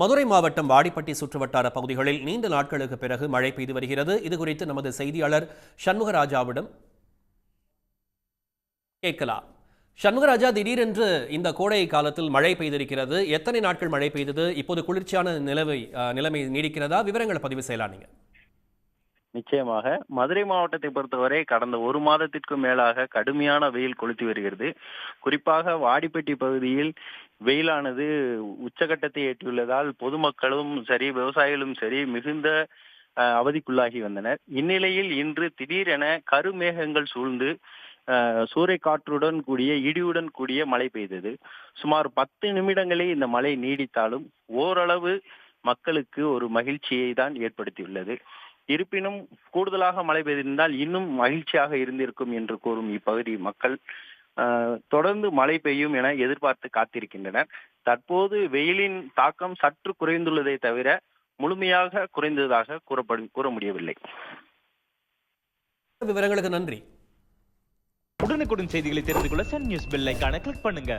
மதுரை மாவட்டம் வாடிப்பட்டி சுற்றுவட்டார பகுதிகளில் நீண்ட நாட்களுக்கு பிறகு மழை பெய்து வருகிறது. இது குறித்து நமது செய்தியாளர் சண்முகராஜாவிடம் கேட்கலாம். சண்முகராஜா திடீரென்று இந்த கோடை காலத்தில் மழை பெய்திருக்கிறது. எத்தனை நாட்கள் மழை பெய்தது? இப்போது குளிர்ச்சியான நிலவை நிலைமை நீடிக்கிறதா? விவரங்களை பதிவு செய்யலாம் நீங்க. நிச்சயமாக. மதுரை மாவட்டத்தை பொறுத்தவரை கடந்த ஒரு மாதத்திற்கும் மேலாக கடுமையான வெயில் கொளுத்தி வருகிறது. குறிப்பாக வாடிப்பட்டி பகுதியில் வெயிலானது உச்சகட்டத்தை எட்டியுள்ளதால் பொதுமக்களும் சரி விவசாயிகளும் சரி மிகுந்த அவதிக்குள்ளாகி வந்தனர். இந்நிலையில் இன்று திடீரென கருமேகங்கள் சூழ்ந்து அஹ், சூறைக்காற்றுடன் கூடிய இடியுடன் கூடிய மழை பெய்தது. சுமார் பத்து நிமிடங்களே இந்த மழை நீடித்தாலும் ஓரளவு மக்களுக்கு ஒரு மகிழ்ச்சியை தான் ஏற்படுத்தியுள்ளது. இருப்பினும் கூடுதலாக மழை பெய்திருந்தால் இன்னும் மகிழ்ச்சியாக இருந்திருக்கும் என்று கூறும் இப்பகுதி மக்கள் தொடர்ந்து மழை பெய்யும் என எதிர்பார்த்து காத்திருக்கின்றனர். தற்போது வெயிலின் தாக்கம் சற்று குறைந்துள்ளதை தவிர முழுமையாக குறைந்ததாக கூறப்படும் கூற முடியவில்லை. விவரங்களுக்கு நன்றி. உடனுக்குடன் செய்திகளை தெரிந்து கொள்ள சன் நியூஸ் பெல் ஐகானை கிளிக் பண்ணுங்க.